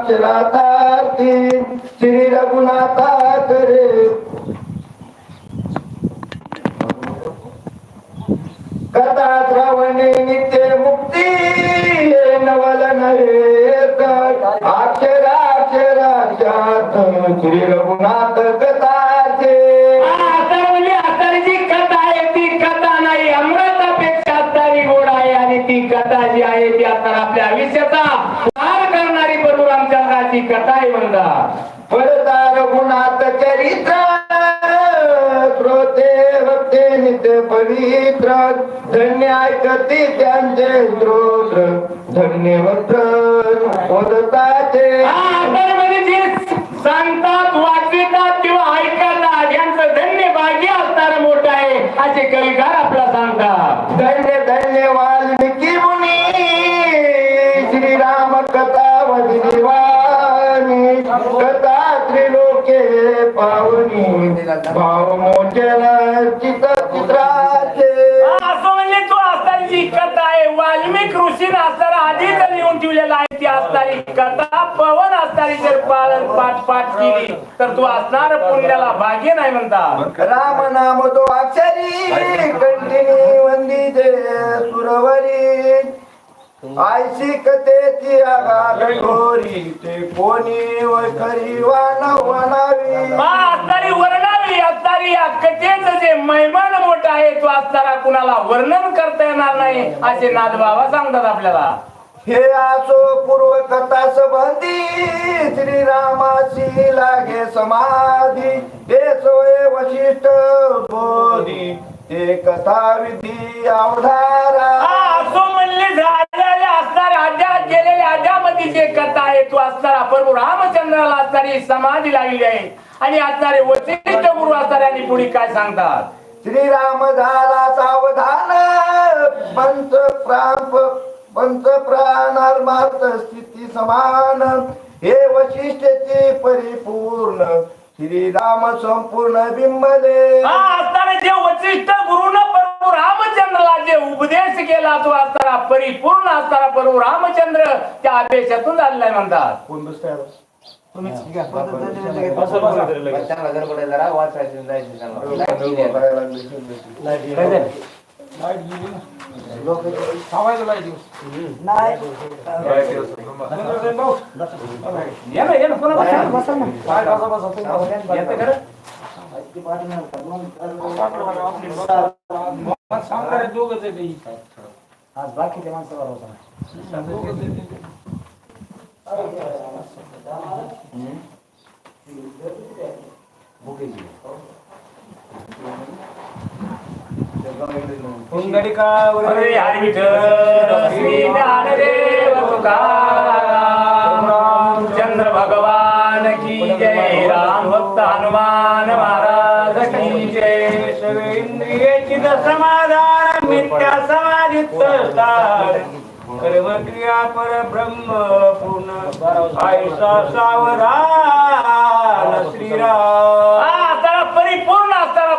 अक्षराक्षरातार्थी श्री रघुनाथा करे कथा श्रवणे नित्य मुक्ती नवल अक्षराक्षराक्षात श्री रघुनाथ कथाचे. म्हणजे कथा आहे ती कथा नाही अमृतापेक्षा आहे आणि ती कथा जी आहे ती आता आपल्या आयुष्याचा कथा आहे म्हणता परता रघुनाथ चरित्र श्रोते भक्ते नित्य पवित्र. धन्य ऐकती त्यांचे स्तोत्र धन्य वक्त मोदताचे तर म्हणजे सांगतात वाचतात किंवा ऐकतात यांचं धन्य भाग्य असणार मोठं आहे असे कविकार आपला सांगतात. धन्य धन्य भाव चित्राचे असं म्हणजे तो कथा आहे वाल्मिक ऋषीने असताना आधीच लिहून ठेवलेला आहे ती असतारी कथा. पवन असतारी जर पालन पाठ पाठ केली तर तू असणार पुण्याला भाग्य नाही म्हणता. राम नाम तो अक्षरी कंटिनी वंदिते सुरवरी. आयशी कथेची आगार घोरी ते कोणी वखरी वानव वनावी हा असतारी वर्णावी असतारी या कथेचं जे महिमान मोठं आहे तो असताना कुणाला वर्णन करता येणार नाही असे नाद बाबा सांगतात आपल्याला. हे असो पूर्व कथा संबंधी श्रीरामाची लागे समाधी हे वशिष्ठ बोधी. ते कथा विधी अवधारा असो म्हणले झालेले असणारे अध्यात गेलेले अध्यामध्ये जे कथा आहे तो असणारा प्रभू रामचंद्राला असणारी समाधी लागली आहे. आणि असणारे वशिष्ठ गुरु असणारे आणि पुढे काय सांगतात? श्रीराम झाला सावधान पंच प्राण पंच प्राणार्मार्थ स्थिती समान. हे वशिष्ठचे परिपूर्ण श्रीराम संपूर्ण बिंबले हा असताना जे वशिष्ठ गुरुनं प्रभू रामचंद्राला जे उपदेश केला तो असणारा परिपूर्ण असणारा प्रभू रामचंद्र त्या आदेशातून झालेला आहे म्हणतात कोण जरा वाचायचं जायचं खरं? आज बाकीच्या माणसावर होता. श्री ज्ञानदेव तुकाराम रामचंद्र भगवान की जय राम भक्त हनुमान महाराज की जय। सर्वेंद्रियचित समाधान मिथ्या समाधित कर्मक्रिया परब्रह्म पूर्ण। आयसा सावधान श्रीराम हा असताना परिपूर्ण असताना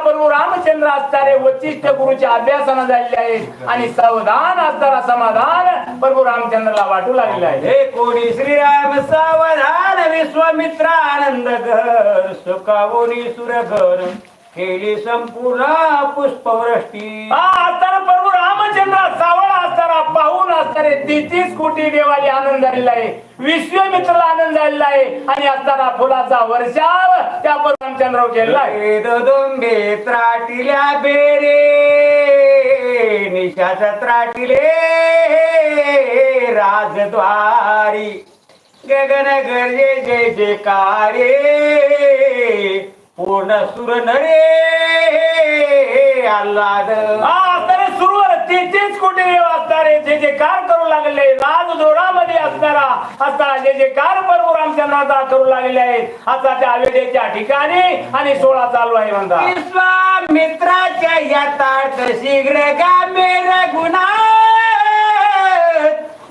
रामचंद्र असणारे वचिष्ठ गुरुच्या अभ्यासानं झालेले आहेत. आणि सावधान असताना समाधान प्रभू रामचंद्रला वाटू लागले आहे. हे कोणी श्रीराम सावधान विश्वामित्रानंद घर सुखावोनी सुरघर केली संपूर्ण पुष्पवृष्टी. असताना प्रभू रामचंद्र सावळा असताना पाहून असणारे तेहतीस कोटी देवाली आनंद झालेला आहे. विश्वमित्रला आनंद झालेला आहे. आणि असताना फुलाचा वर्षाव त्या प्रभू रामचंद्रावर केलेला आहे वेद दोंबे त्राटिल्या बेरे निशाच त्राटिले राजद्वारी. गगन गरजे जय जयकारे पूर्ण सुर नरे आल्हाद. हा तेहतीस कोटी असणारे जे जे कार करू लागले राजदोरामध्ये असणारा असताना जे जे कार प्रभू रामचंद्राचा करू लागले आहेत असा त्या वेळेच्या ठिकाणी आणि सोळा चालू आहे म्हणतात विश्वामित्राच्या यथार्थ शीघ्र गामे रघुनाथ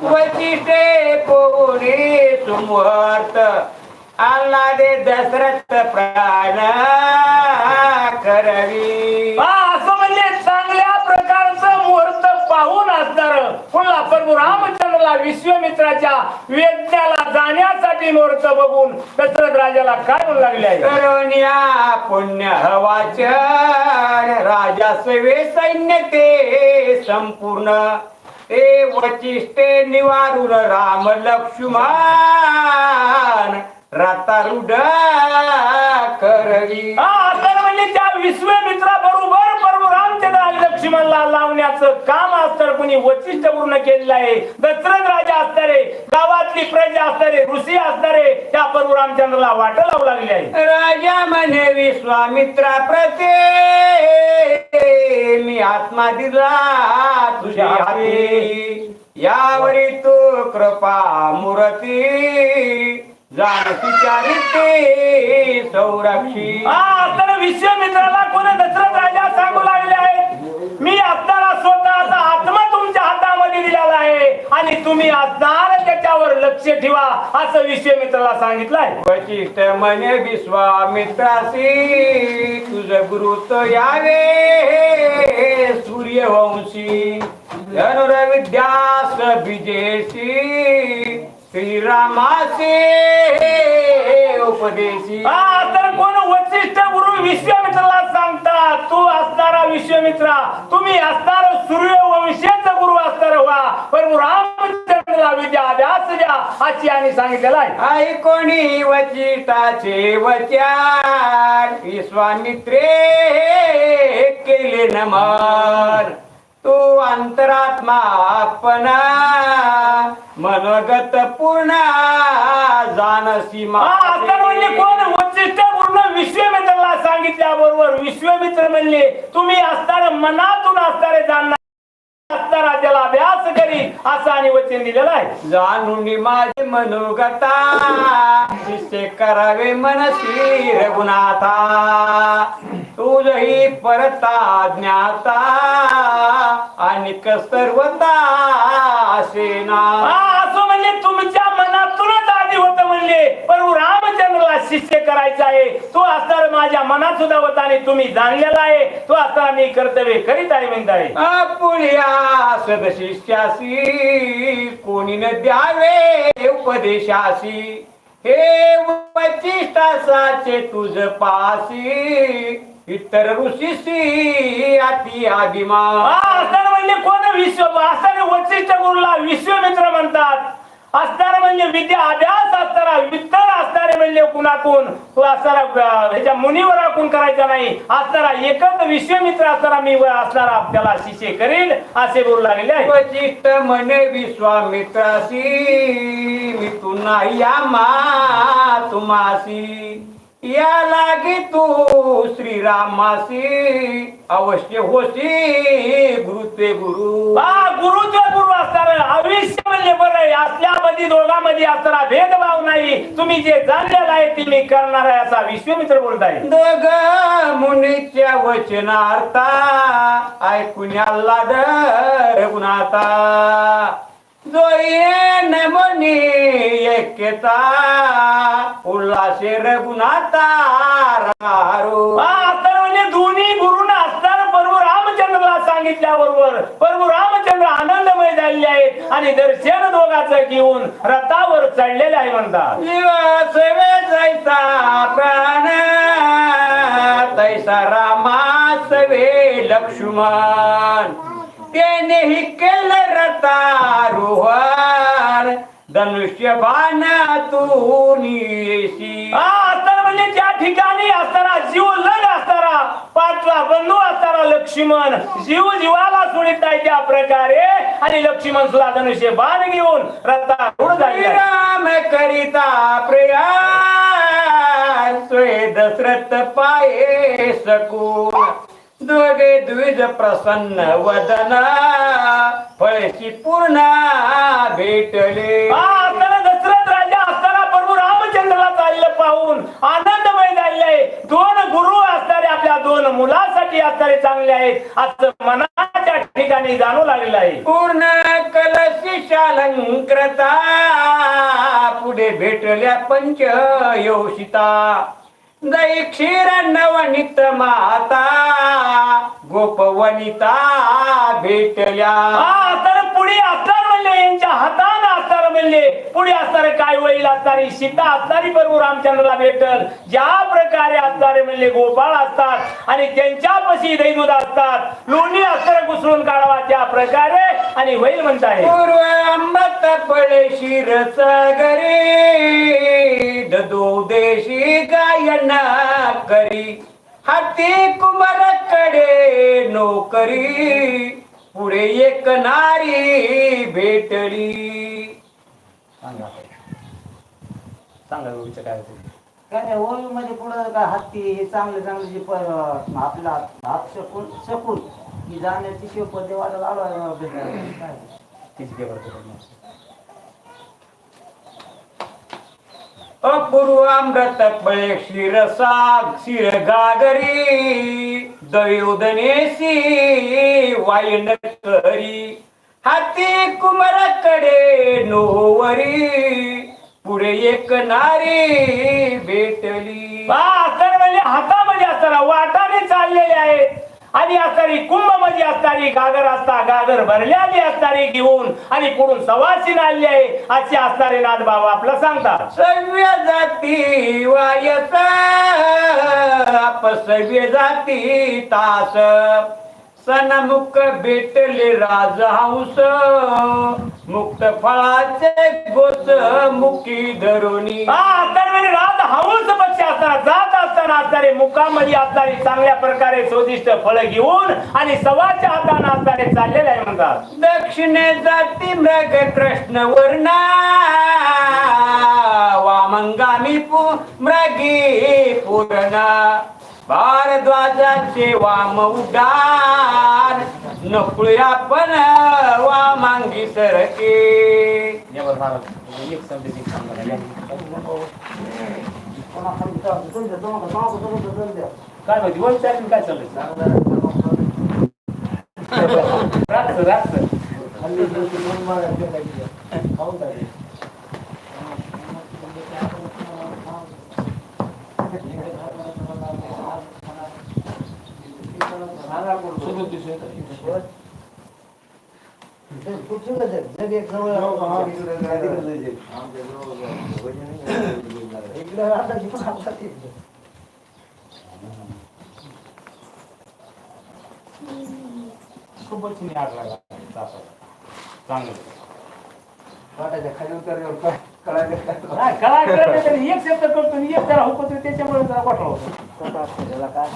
वचिष्ठे पोहणे सुमुहूर्त आल्हादे दशरथ प्राण करवी. असं म्हणजे चांगल्या प्रकारचं मुहूर्त पाहून असणार पुन्हा प्रभू रामचंद्रला राजाला विश्वामित्राच्या वेदण्याला जाण्यासाठी मुहूर्त बघून दशरथ राजाला काय म्हणू लागले पुण्य हवाचन राजा सवे सैन्य ते संपूर्ण. ते वचिष्ठे निवारून राम लक्ष्मण रतारूढ करवी हा तर म्हणजे त्या विश्वामित्रा बरोबर लक्ष्मणला लावण्याचं काम असतं कुणी वचिष्ठ पूर्ण केलेलं आहे. दशरथ राजा असणारे गावातली प्रजा असणारे ऋषी असणारे त्या प्रभू रामचंद्रला वाट लावू लागले आहे. राजा म्हणे विश्वामित्रा प्रते मी आत्मा दिला तुझ्या हाती. यावरी तू कृपा मूर्ती जाणती चारिते संरक्षी. हा तर विश्वामित्राला कोण दशरथ राजा सांगू लागले आहेत? मी असणारा स्वतःचा आत्मा तुमच्या हातामध्ये दिलेला आहे. आणि तुम्ही असणार त्याच्यावर लक्ष ठेवा असं विश्वामित्राला मित्राला आहे वचिष्ठ म्हणे विश्वामित्रासी तुझ गुरुत यावे सूर्यवंशी. धनुर्विद्यास विजेशी श्रीरामाचे उपदेशी. हा तर कोण वचिष्ठ गुरु विश्वामित्राला सांगतात तू असणारा विश्वामित्रा तुम्ही असणार सूर्यवंशेचा गुरु असणार व्हा. पण रामचंद्रला विद्या अभ्यास द्या अशी आणि सांगितलेलं आहे. आई कोणी वचिताचे वचार विश्वामित्रे केले नमन. तू अंतरात्मा आपणा मनोगत पूर्ण जानसी हा म्हणजे कोण? वशिष्ठ पूर्ण विश्वमित्राला सांगितल्याबरोबर विश्वमित्र म्हणले तुम्ही असणार मनातून असणारे जाणणार असणारा त्याला अभ्यास करी असं आणि वचन दिलेलं आहे. जाणून माझे मनोगता शिष्य करावे मनसी रघुनाथा. तुझही परता ज्ञाता आणि सर्वता असेना हा, असं म्हणजे तुमच्या मनातूनच आधी होत म्हणले पण रामचंद्रला शिष्य करायचं आहे. तो असणार माझ्या मनात सुद्धा होता आणि तुम्ही जाणलेला आहे. तो असताना मी कर्तव्य करीत आहे म्हणत आहे आपुल्या सदशिष्यासी कोणी न द्यावे उपदेशासी. हे वचिष्ठासाचे तुझ पासी. इतर ऋषीसी अति अभिमान असताना म्हणजे कोण विश्व असताना वचिष्ठ गुरुला विश्वमित्र म्हणतात. असणारा म्हणजे विद्या अभ्यास असणारा विद्वान असणारे म्हणजे कुणाकून? असणारा ह्याच्या मुनीवर करायचा नाही. असणारा एकच विश्वमित्र असणारा मी असणारा आपल्याला शिष्य करील असे बोलू लागले आहे. म्हणे विश्वामित्रासी मी तू या मा तुम्हाशी या लागी तू श्रीरामासी अवश्य होशी गुरु ते गुरु. हा गुरुचे गुरु असणार. आयुष्य म्हणजे बरं असल्यामध्ये दोघांमध्ये असणारा भेदभाव नाही. तुम्ही जे जाणलेलं आहे ते मी करणार आहे असा विश्वमित्र बोलत आहे. दोघ मुनीच्या वचनार्था ऐकून रघुनाथा जो ये नमनी ऐक्यता उल्हासे रघुनाथा रारो तर म्हणजे दोन्ही गुरुना असताना प्रभू रामचंद्रला सांगितल्याबरोबर प्रभू रामचंद्र आनंदमय झालेले आहेत आणि दर्शन दोघांचं घेऊन रथावर चढलेले आहे म्हणतात जीवा सवे जैसा प्राण तैसा रामा सवे लक्ष्मण. त्यानेही केलं रतारोहण धनुष्य बाण तू येशी. तर म्हणजे त्या ठिकाणी असताना जीव लग असताना पाचवा बंधू असताना लक्ष्मण. जीव जीवाला सोडित नाही त्या प्रकारे. आणि लक्ष्मण सुद्धा धनुष्य बाण घेऊन रथारूढ झाले. राम करिता प्रयास सोय दशरथ पाये सकून. दोघे द्विज प्रसन्न वदन फळशी पूर्ण भेटले. तर दशरथ राजा असताना प्रभू रामचंद्रला चाललं पाहून आनंदमय आहे. दोन गुरु असणारे आपल्या दोन मुलासाठी असणारे चांगले आहेत असं मनाच्या ठिकाणी जाणू लागलेलं आहे. पूर्ण कलशी शालंकृता पुढे भेटल्या पंच योषिता दही क्षीर नवनीत माता गोपवनिता भेटल्या. हा तर पुढे आता म्हणजे यांच्या हातानं म्हणले. पुढे असणारे काय होईल असणारी? सीता असणारी प्रभू रामचंद्राला भेटल. ज्या प्रकारे असणारे म्हणले गोपाळ असतात आणि त्यांच्यापाशी दैदूत असतात. लोणी अस्त्र घुसळून काढावा त्या प्रकारे आणि होईल म्हणताय पूर्व अंबत पळे शिर सगरी ददो देशी गायन करी. हाती कुमारकडे नोकरी. पुढे एक नारी भेटली. सांगा. सांगा काय होते? काय नाही ओळीमध्ये पुढं काय हत्ती हे चांगले चांगले जे प- आपला हात शकून शकून की जाण्याची काय तीच पेपर करून अपूर्व अमृत पळे शिर साग शिर गागरी दयोदनेसी वायन करी हाती कुमाराकडे नोवरी पुढे एक नारी भेटली. हातामध्ये असताना वाटाने चाललेले आहेत. आणि असणारी कुंभमध्ये असणारी गागर असता गागर भरलेली असणारी घेऊन आणि पुढून सवासीन आली आहे असे असणारे नाथ बाबा आपला सांगतात. सव्य जाती वायता अपसव्य जाती तास. सनमुख भेटले राजहंस मुक्त फळाचे गोच मुखी हा असताना म्हणजे राज जात असणारे मुखामध्ये असणारे चांगल्या प्रकारे स्वदिष्ट फळ घेऊन आणि सवाच्या हाताने असणारे चाललेले आहे म्हणतात. दक्षिणे जाती मृग कृष्ण वर्णा. वामंगामी पु मृगी पूर्ण. भारद्वाजाचे वाम उड्डाण नकुळ्या पण वामांगी सरके. जबर महाराज एक शब्द एक सांगा काय माहिती वन चार्जिंग काय चाललंय रातचं रातचं जग एक जवळ खूपच मी आग लागला. चांगलं. वाटायच्या खाली उतरल्यावर काय कळायचं काय? एक शब्द करतो आणि एक जरा हुकतो त्याच्यामुळे जरा गोठा होतो. त्याला काय?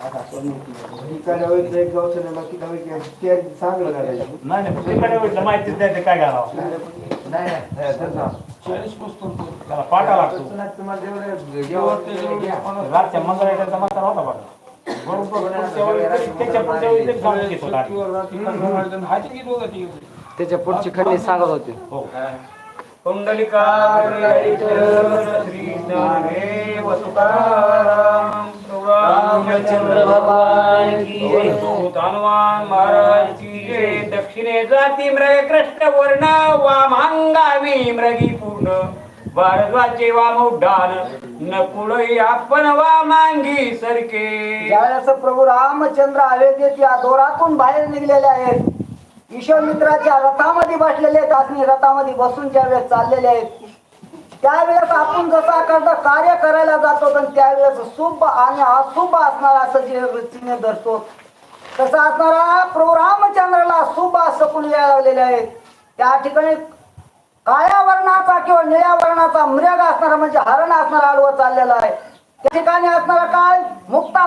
इकडे वळीचं एक गावचं गावी ते चांगलं करायचं नाही नाही तिकडे वेळेला माहितीच नाही ते काय घालावं नाही नाही त्याला पाटा लागतो तुम्हाला जेवढं जेवढं रातच्या मंगळाचा म्हातारा होता बरोबर त्याच्या त्याच्या पुढची खंडी सांगत होती हो श्री ज्ञानेव वसुकाराम रामचंद्र भगवान की हनुमान महाराज की जय. दक्षिणे जाती मृग कृष्ण वर्ण वामांगावी मृगी पूर्ण भारद्वाचे वाम उड्डाण नकुळ आपण वामांगी सरके ज्यावेळेस प्रभू रामचंद्र अयोध्येत त्या दोरातून बाहेर निघलेले आहेत विश्वमित्राच्या रथामध्ये बसलेले आहेत आणि रथामध्ये बसून ज्यावेळेस चाललेले आहेत त्यावेळेस आपण जसा एखादा कार्य करायला जातो पण त्यावेळेस शुभ आणि अशुभ असणार असं जे वृत्तीने धरतो तसा असणारा प्रभू रामचंद्राला शुभ असं कुणी लागलेले आहे. त्या ठिकाणी काळ्या वर्णाचा किंवा निळ्या वर्णाचा मृग असणारा म्हणजे हरण असणारा आडवं चाललेला आहे. त्या ठिकाणी असणारा काय मुक्ता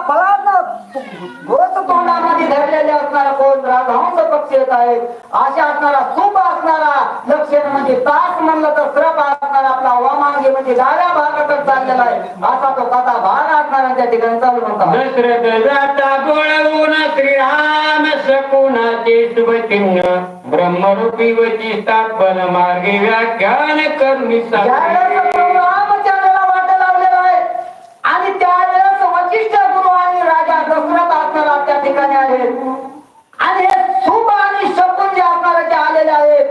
घोष तोंडामध्ये धरलेले असणारा कोण? राजहंस पक्षी येत आहे अशा असणारा शुभ असणारा लक्षण म्हणजे तास म्हणलं तर श्रप असणारा आपला वामांगी म्हणजे डाव्या भागातच चाललेला आहे. असा तो कथा भाग असणारा त्या ठिकाणी चालू म्हणतात. दशरथ जाता गोळवून श्रीराम सकुणाचे शुभचिन्ह. ब्रह्मरूपी वची स्थापन मार्गे व्याख्यान करुणी ज्यावेळेस प्रभू रामचंद्राला वाट लावलेला आहे आणि त्यावेळेस वशिष्ठ गुरु आणि राजा दशरथ असणारा त्या ठिकाणी आहेत. आणि हे शुभ आणि शकुन जे जे आलेले आहेत.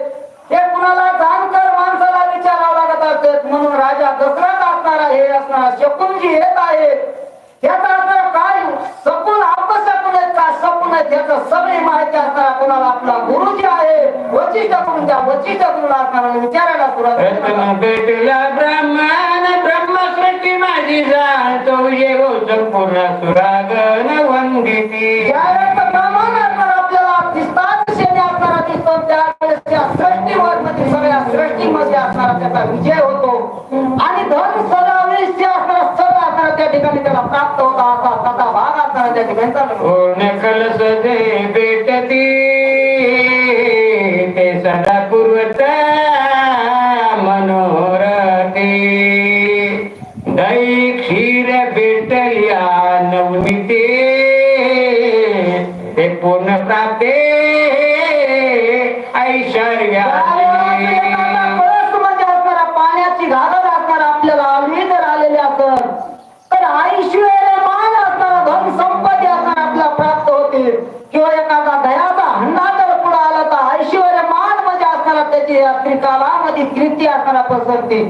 हे कुणाला जाणकर माणसाला विचारावं लागत असते म्हणून राजा दशरथ असणारा हे असणार शकुन जी येत आहेत याचा अर्थ काय? सकुन अपशकुन आहेत का? सकुन आहेत याचं सगळी माहिती असणारा कुणाला आपला गुरु जे आहे. वचिष्ठ करून त्या वचिष्ठ करून असणारा विचारायला सुरुवात केली. माझी जाणतो ये संपूर्ण सुरागन वंदिती. ज्यावेळेस ब्राह्मण असणार आपल्याला. दिसतात शेणे असणारा दिसतो त्यावेळेस त्या सगळ्या सृष्टीमध्ये असणारा त्याचा विजय होतो. आणि धन सदाविष्य असणारा सद असणारा त्या ठिकाणी त्याला प्राप्त होता. असा भाग असणारा त्या ठिकाणी चालू. पूर्ण कलस दे भेटती. ऐश्वर्या. म्हणजे असणारा पाण्याची घागर असणारा आपल्याला आम्ही जर आलेले असत तर ऐश्वर्यमान असणारा धन संपत्ती असणार आपल्याला प्राप्त होते किंवा एखादा दयाचा हंडा जर पुढे आला तर ऐश्वर्यमान म्हणजे असणारा त्याची त्रिकालामध्ये कीर्ती असणारा पसरते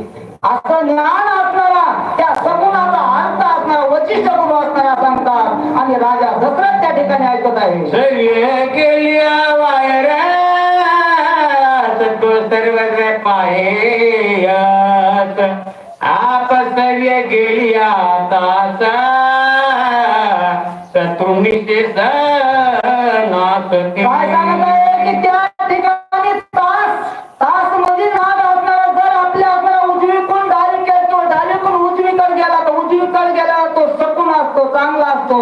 असं ज्ञान असणारा त्या सगुणाचा अर्थ असणारा वचिष्ठ गुरु असणारा सांगतात आणि राजा दशरथ त्या ठिकाणी ऐकत आहे. पाहेत पायत आप सर्व गेल्या तासा शत्रुनिशे नाथ काय सांगत की त्या ठिकाणी तास तासमध्ये नाद असणारा जर आपल्या आपल्या उजवीकडून डावीकडे किंवा डावीकडून उजवीकडे गेला तर उजवीकडे गेला तो सकून असतो चांगला असतो.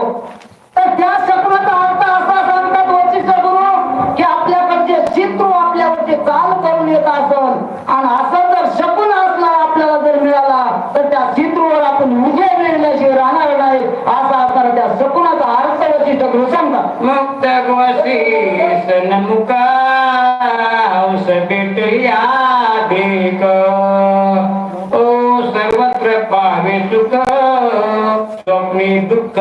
तर त्या शकुनाचा अर्थ असा असल. आणि असं जर शकून असला आपल्याला जर मिळाला तर त्या शत्रूवर आपण विजय मिळण्याशिवाय राहणार नाही असा असणारा त्या शकुनाचा अर्थ वशिष्ठ गुरु सांगतात मुक्त गोशी सनमुका हंस भेटल्या ओ सर्वत्र पावे सुख स्वप्नी दुःख.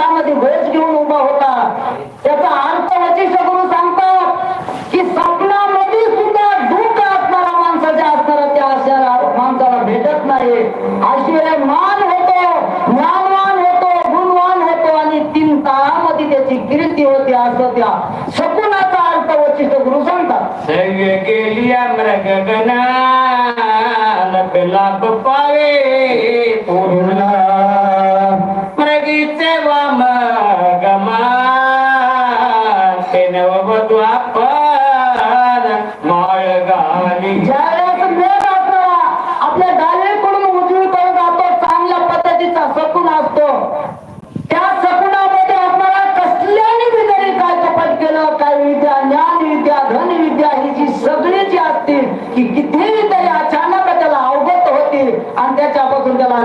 तोंडामध्ये वेच घेऊन उभा होता. त्याचा अर्थ वचिष्ठ गुरु सांगतात की स्वप्नामध्ये सुद्धा दुःख असणारा माणसाच्या असणारा त्या अशा माणसाला भेटत नाही. ऐश्वर्य मान होतो ज्ञानवान होतो गुणवान होतो आणि तीन ताळामध्ये त्याची कीर्ती होती असं त्या शकुनाचा अर्थ वचिष्ठ गुरु सांगतात. सव्य गेलिया गगना लाभ पावे पूर्ण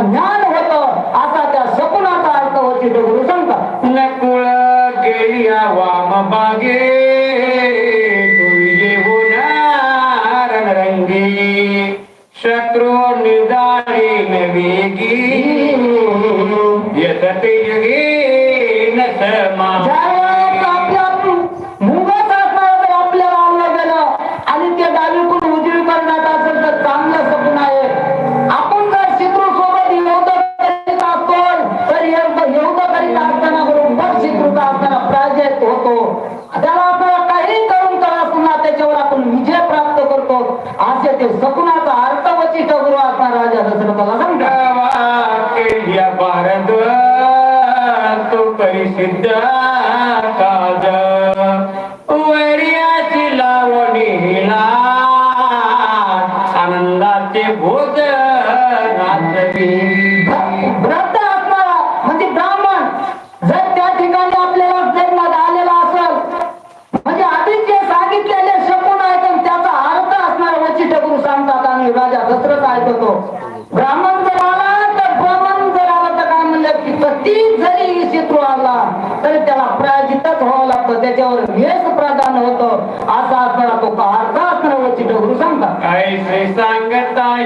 ज्ञान होतं असा त्या सकुनाचा अर्थ होती तो गुरु सांगतात नकुळ गेलिया वाम बागे indah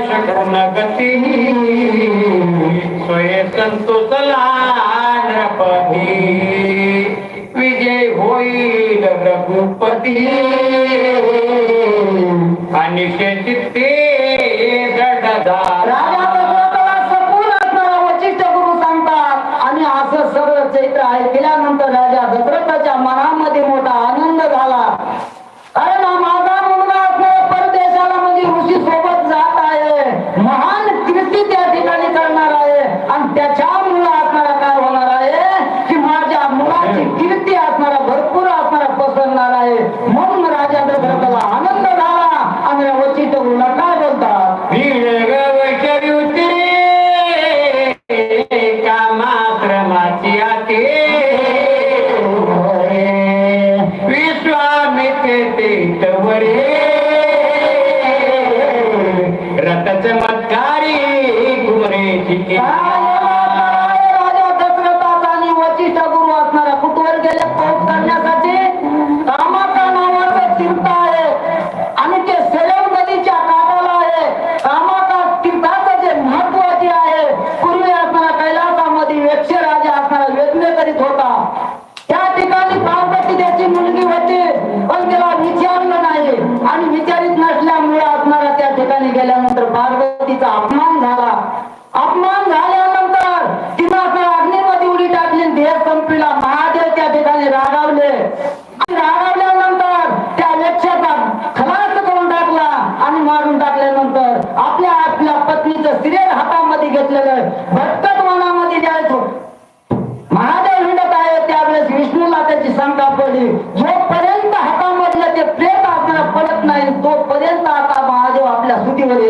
सांगता गती स्वय संतोषला नृपती विजय होईल रघुपती. आणि चित्ते जडदार राजा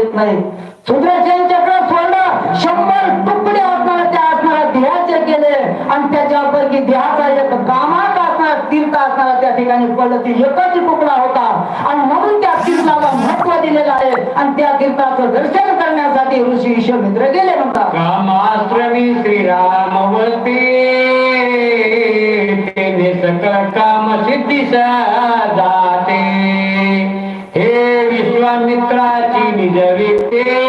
देत नाही. सुदर्शन चक्र सोडलं शंभर तुकडे असणार त्या आसनाला देहाचे केले. आणि त्याच्यापैकी देहाचा एक कामात असणार तीर्थ असणारा त्या ठिकाणी पडलं. ती एकच तुकडा होता. आणि म्हणून त्या तीर्थाला महत्त्व दिलेलं आहे. आणि त्या तीर्थाचं दर्शन करण्यासाठी ऋषी विश्वमित्र गेले नव्हता. कामाश्रमी श्रीरामवती सकळ काम सिद्धी जाते हे विश्वामित्राचे விட்டே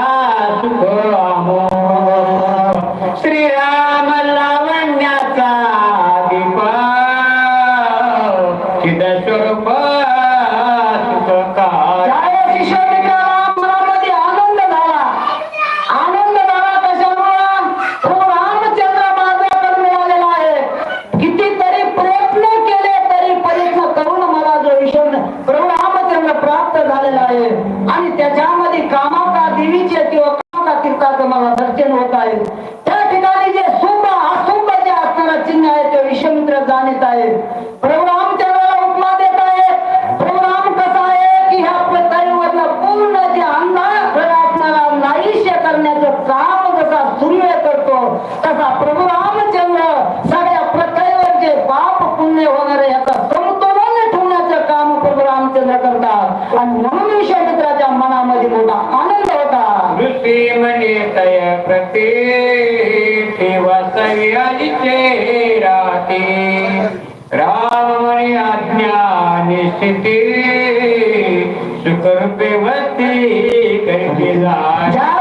सुखरूपे वती करते जाय